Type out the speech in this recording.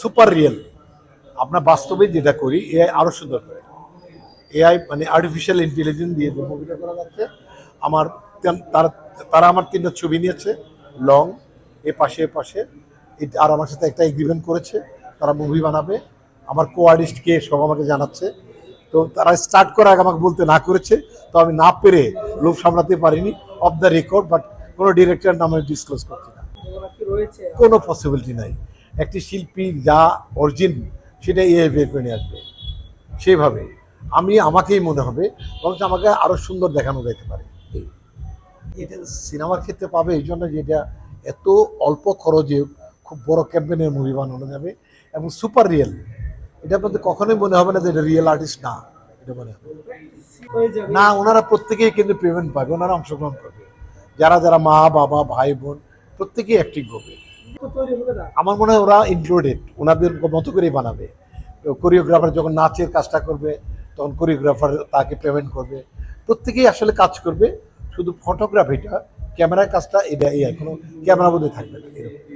Super real. আমরা বাস্তবে যেটা করি, এআই আরও সুন্দর করে। এআই মানে আর্টিফিশিয়াল ইন্টেলিজেন্স দিয়ে যে মুভিটা করা যাচ্ছে, আমার তারা তারা আমার তিনটা ছবি নিয়েছে লং এ পাশে এ পাশে। আর আমার সাথে একটা এগ্রিমেন্ট করেছে, তারা মুভি বানাবে। আমার কো আর্টিস্ট কে সব আমাকে জানাচ্ছে। তো তারা স্টার্ট করার আগে আমাকে বলতে না করেছে, তো আমি না পেরে লোভ সামলাতে পারিনি অফ দ্য রেকর্ড বাট কোনো ডিরেক্টর নামে ডিসক্লোজ করছি না। কোনো পসিবিলিটি নাই। একটি শিল্পী যা অরিজিন সেটা এ বের করে নিয়ে আসবে। সেইভাবে আমি, আমাকেই মনে হবে, বরঞ্চ আমাকে আরও সুন্দর দেখানো যেতে পারে। এটা সিনেমার ক্ষেত্রে পাবে এই জন্য যে এটা এত অল্প খরচে খুব বড় ক্যাম্পেনের মুভি বানানো যাবে এবং সুপার রিয়েল এটা মধ্যে কখনোই মনে হবে না যে এটা রিয়েল আর্টিস্ট না, এটা মনে হবে। না, ওনারা প্রত্যেকেই কিন্তু পেমেন্ট পাবে, ওনারা অংশগ্রহণ করবে। যারা যারা মা, বাবা, ভাই, বোন, প্রত্যেকেই অ্যাক্টিং করবে হবে আমার মনে হয় ওরা ইনক্লুডেড ওনাদের মতো করেই বানাবে। কোরিওগ্রাফার যখন নাচের কাজটা করবে, তখন কোরিওগ্রাফার তাকে পেমেন্ট করবে। প্রত্যেকেই আসলে কাজ করবে, শুধু ফটোগ্রাফিটা ক্যামেরার কাজটা, এটা, এই কোনো ক্যামেরা বোধহয় থাকবে না, এরকম।